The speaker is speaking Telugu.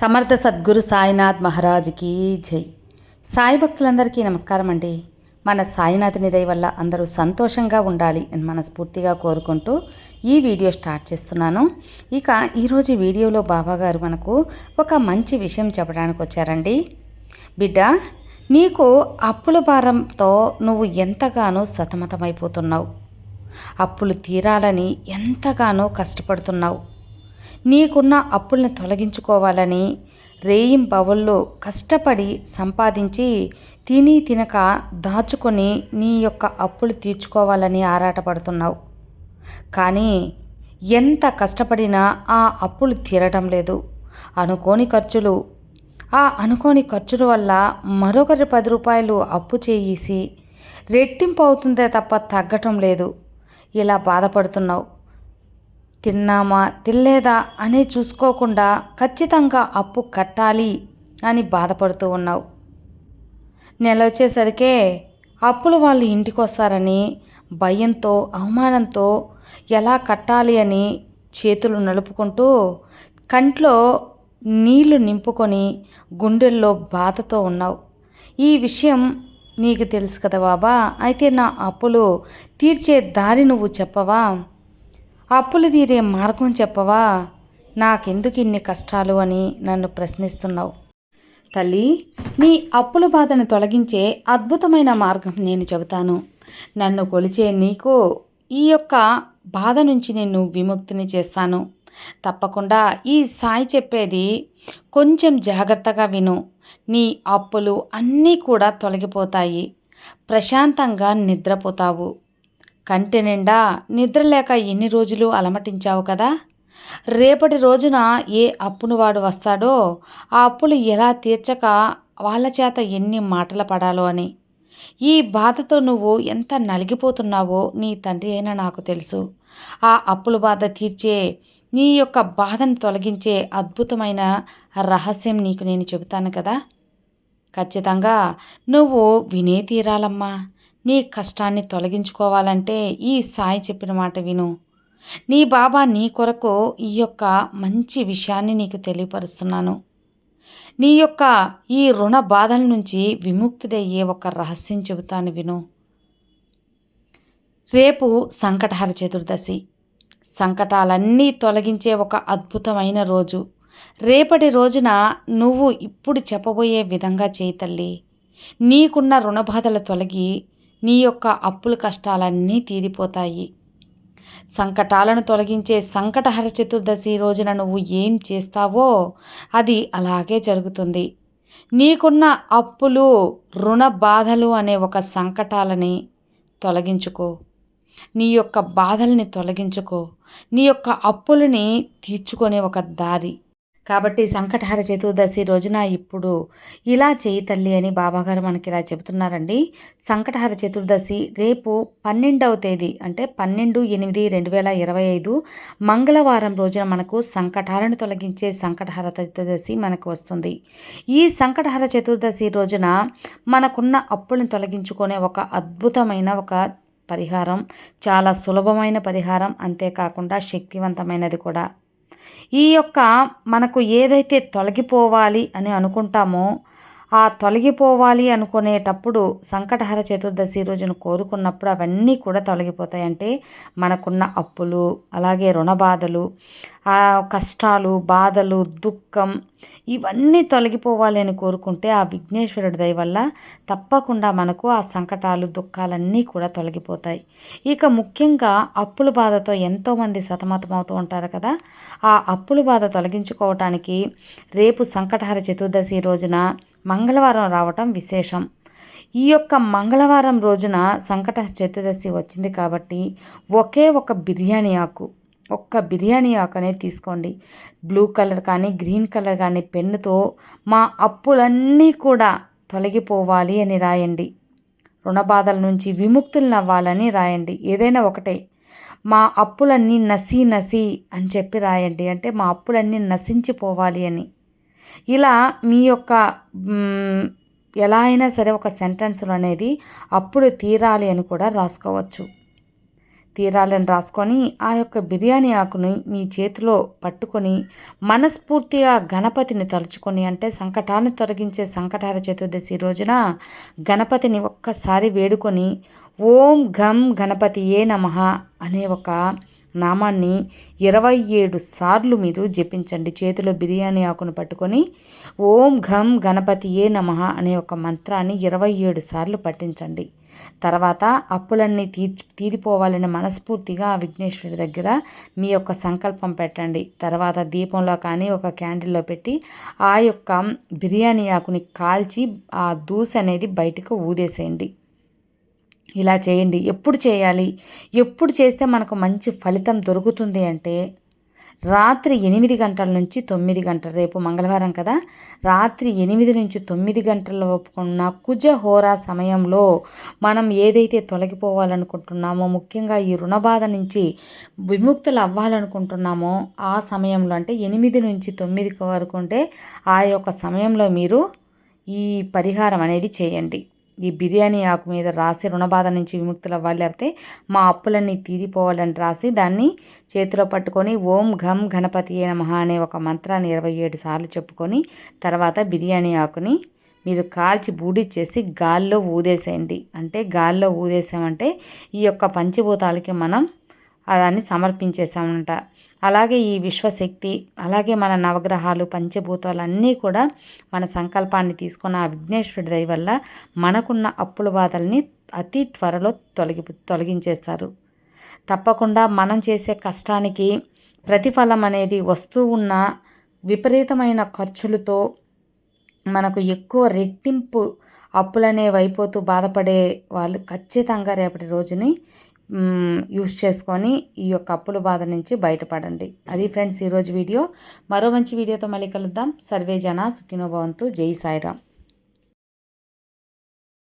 సమర్థ సద్గురు సాయినాథ్ మహారాజ్కి జై. సాయి భక్తులందరికీ నమస్కారం అండి. మన సాయినాథుని దయ వల్ల అందరూ సంతోషంగా ఉండాలి అని మనస్ఫూర్తిగా కోరుకుంటూ ఈ వీడియో స్టార్ట్ చేస్తున్నాను. ఇక ఈరోజు వీడియోలో బాబాగారు మనకు ఒక మంచి విషయం చెప్పడానికి వచ్చారండి. బిడ్డ నీకు అప్పుల భారంతో నువ్వు ఎంతగానో సతమతమైపోతున్నావు. అప్పులు తీరాలని ఎంతగానో కష్టపడుతున్నావు. నీకున్న అప్పుల్ని తొలగించుకోవాలని రేయింబవళ్ళు కష్టపడి సంపాదించి తిని తినక దాచుకొని నీ యొక్క అప్పులు తీర్చుకోవాలని ఆరాటపడుతున్నావు. కానీ ఎంత కష్టపడినా ఆ అప్పులు తీరటం లేదు. అనుకోని ఖర్చులు. ఆ అనుకోని ఖర్చుల వల్ల మరొకరి పది రూపాయలు అప్పు చేసి రెట్టింపు అవుతుందే తప్ప తగ్గటం లేదు. ఇలా బాధపడుతున్నావు. తిన్నామా తినలేదా అనే చూసుకోకుండా ఖచ్చితంగా అప్పు కట్టాలి అని బాధపడుతూ ఉన్నావు. నెల వచ్చేసరికే అప్పులు వాళ్ళు ఇంటికి వస్తారని భయంతో అవమానంతో ఎలా కట్టాలి అని చేతులు నలుపుకుంటూ కంట్లో నీళ్ళు నింపుకొని గుండెల్లో బాధతో ఉన్నావు. ఈ విషయం నీకు తెలుసు కదా బాబా అయితే నా అప్పులు తీర్చే దారి నువ్వు చెప్పవా? అప్పులు తీరే మార్గం చెప్పవా? నాకెందుకు ఇన్ని కష్టాలు అని నన్ను ప్రశ్నిస్తున్నావు. తల్లి నీ అప్పుల బాధను తొలగించే అద్భుతమైన మార్గం నేను చెబుతాను. నన్ను కొలిచే నీకు ఈ యొక్క బాధ నుంచి నేను విముక్తిని చేస్తాను. తప్పకుండా ఈ సాయి చెప్పేది కొంచెం జాగ్రత్తగా విను. నీ అప్పులు అన్నీ కూడా తొలగిపోతాయి. ప్రశాంతంగా నిద్రపోతావు. కంటి నిండా నిద్రలేక ఎన్ని రోజులు అలమటించావు కదా? రేపటి రోజున ఏ అప్పును వాడు వస్తాడో ఆ అప్పులు ఎలా తీర్చక వాళ్ళ చేత ఎన్ని మాటలు పడాలో అని. ఈ బాధతో నువ్వు ఎంత నలిగిపోతున్నావో నీ తండ్రి అయినా నాకు తెలుసు. ఆ అప్పుల బాధ తీర్చే నీ యొక్క బాధను తొలగించే అద్భుతమైన రహస్యం నీకు నేను చెబుతాను కదా? ఖచ్చితంగా నువ్వు వినే తీరాలమ్మా నీ కష్టాన్ని తొలగించుకోవాలంటే ఈ సాయి చెప్పిన మాట విను. నీ బాబా నీ కొరకు ఈ యొక్క మంచి విషయాన్ని నీకు తెలియపరుస్తున్నాను. నీ యొక్క ఈ రుణ బాధల నుంచి విముక్తుడయ్యే ఒక రహస్యం చెబుతాను విను. రేపు సంకటహర చతుర్దశి. సంకటాలన్నీ తొలగించే ఒక అద్భుతమైన రోజు. రేపటి రోజున నువ్వు ఇప్పుడు చెప్పబోయే విధంగా చేయి తల్లి. నీకున్న రుణబాధలు తొలగి నీ యొక్క అప్పుల కష్టాలన్నీ తీరిపోతాయి. సంకటాలను తొలగించే సంకటహర చతుర్దశి రోజున నువ్వు ఏం చేస్తావో అది అలాగే జరుగుతుంది. నీకున్న అప్పులు రుణ బాధలు అనే ఒక సంకటాలని తొలగించుకో. నీ యొక్క బాధల్ని తొలగించుకో. నీ యొక్క అప్పులని తీర్చుకునే ఒక దారి. కాబట్టి సంకటహర చతుర్దశి రోజున ఇప్పుడు ఇలా చేయి తల్లి అని బాబాగారు మనకి ఇలా చెబుతున్నారండి. సంకటహర చతుర్దశి రేపు పన్నెండవ తేదీ అంటే పన్నెండు ఎనిమిది రెండు వేల ఇరవై ఐదు మంగళవారం రోజున మనకు సంకటాలను తొలగించే సంకటహర చతుర్దశి మనకు వస్తుంది. ఈ సంకటహర చతుర్దశి రోజున మనకున్న అప్పులను తొలగించుకునే ఒక అద్భుతమైన ఒక పరిహారం చాలా సులభమైన పరిహారం అంతేకాకుండా శక్తివంతమైనది కూడా. ఈ యొక్క మనకు ఏదైతే తొలగిపోవాలి అని అనుకుంటామో ఆ తొలగిపోవాలి అనుకునేటప్పుడు సంకటహర చతుర్దశి రోజున కోరుకున్నప్పుడు అవన్నీ కూడా తొలగిపోతాయి అంటే మనకున్న అప్పులు అలాగే రుణ బాధలు ఆ కష్టాలు బాధలు దుఃఖం ఇవన్నీ తొలగిపోవాలి అని కోరుకుంటే ఆ విఘ్నేశ్వరుడి దయ వల్ల తప్పకుండా మనకు ఆ సంకటాలు దుఃఖాలన్నీ కూడా తొలగిపోతాయి. ఇక ముఖ్యంగా అప్పుల బాధతో ఎంతోమంది సతమతమవుతూ ఉంటారు కదా ఆ అప్పుల బాధ తొలగించుకోవటానికి రేపు సంకటహర చతుర్దశి రోజున మంగళవారం రావటం విశేషం. ఈ యొక్క మంగళవారం రోజున సంకట చతుర్దశి వచ్చింది కాబట్టి ఒకే ఒక బిర్యానీ ఆకు ఒక్క బిర్యానీ ఆకు అనేది తీసుకోండి. బ్లూ కలర్ కానీ గ్రీన్ కలర్ కానీ పెన్నుతో మా అప్పులన్నీ కూడా తొలగిపోవాలి అని రాయండి. రుణ బాధల నుంచి విముక్తులు నవ్వాలని రాయండి. ఏదైనా ఒకటే మా అప్పులన్నీ నసి నసి అని చెప్పి రాయండి. అంటే మా అప్పులన్నీ నశించిపోవాలి అని. ఇలా మీ యొక్క ఎలా అయినా సరే ఒక సెంటెన్స్లు అనేది అప్పుడు తీరాలి అని కూడా రాసుకోవచ్చు. తీరాలని రాసుకొని ఆ యొక్క బిర్యానీ ఆకుని మీ చేతిలో పట్టుకొని మనస్ఫూర్తిగా గణపతిని తలుచుకొని అంటే సంకటాన్ని తొలగించే సంకటాల చతుర్దశి రోజున గణపతిని ఒక్కసారి వేడుకొని ఓం ఘం గణపతి ఏ నమ అనే ఒక నామాన్ని ఇరవై ఏడు సార్లు మీరు జపించండి. చేతిలో బిర్యానీ ఆకును పట్టుకొని ఓం ఘం గణపతి ఏ నమ అనే ఒక మంత్రాన్ని ఇరవై ఏడు సార్లు పఠించండి. తర్వాత అప్పులన్నీ తీర్చి తీరిపోవాలని మనస్ఫూర్తిగా ఆ విఘ్నేశ్వరుడి దగ్గర మీ యొక్క సంకల్పం పెట్టండి. తర్వాత దీపంలో కానీ ఒక క్యాండిల్లో పెట్టి ఆ యొక్క బిర్యానీ ఆకుని కాల్చి ఆ దూస అనేది బయటకు ఊదేసేయండి. ఇలా చేయండి. ఎప్పుడు చేయాలి? ఎప్పుడు చేస్తే మనకు మంచి ఫలితం దొరుకుతుంది అంటే రాత్రి ఎనిమిది గంటల నుంచి తొమ్మిది గంటలు రేపు మంగళవారం కదా? రాత్రి ఎనిమిది నుంచి తొమ్మిది గంటల ఒప్పుకున్న కుజ హోరా సమయంలో మనం ఏదైతే తొలగిపోవాలనుకుంటున్నామో ముఖ్యంగా ఈ రుణబాధ నుంచి విముక్తులు అవ్వాలనుకుంటున్నామో ఆ సమయంలో అంటే ఎనిమిది నుంచి తొమ్మిది వరకు ఉంటే ఆ యొక్క సమయంలో మీరు ఈ పరిహారం అనేది చేయండి. ఈ బిర్యానీ ఆకు మీద రాసి రుణబాధ నుంచి విముక్తులవ్వాలి లేకపోతే మా అప్పులన్నీ తీరిపోవాలని రాసి దాన్ని చేతిలో పట్టుకొని ఓం ఘం గణపతి నమః అనే ఒక మంత్రాన్ని ఇరవై ఏడు సార్లు చెప్పుకొని తర్వాత బిర్యానీ ఆకుని మీరు కాల్చి బూడిచ్చేసి గాల్లో ఊదేసేయండి. అంటే గాల్లో ఊదేసామంటే ఈ యొక్క పంచభూతాలకి మనం దాన్ని సమర్పించేసామంట అలాగే ఈ విశ్వశక్తి అలాగే మన నవగ్రహాలు పంచభూతాలు అన్నీ కూడా మన సంకల్పాన్ని తీసుకున్న ఆ విఘ్నేశ్వరుడి దయ వల్ల మనకున్న అప్పుల బాధల్ని అతి త్వరలో తొలగి తొలగించేస్తారు. తప్పకుండా మనం చేసే కష్టానికి ప్రతిఫలం అనేది వస్తూ ఉన్న విపరీతమైన ఖర్చులతో మనకు ఎక్కువ రెట్టింపు అప్పులనేవి అయిపోతూ బాధపడే వాళ్ళు ఖచ్చితంగా రేపటి రోజుని యూస్ చేసుకొని ఈ యొక్క అప్పుల బాధ నుంచి బయటపడండి. అది ఫ్రెండ్స్ ఈరోజు వీడియో. మరో మంచి వీడియోతో మళ్ళీ కలుద్దాం. సర్వే జన సుఖినోభవంతు జై సాయిరామ్.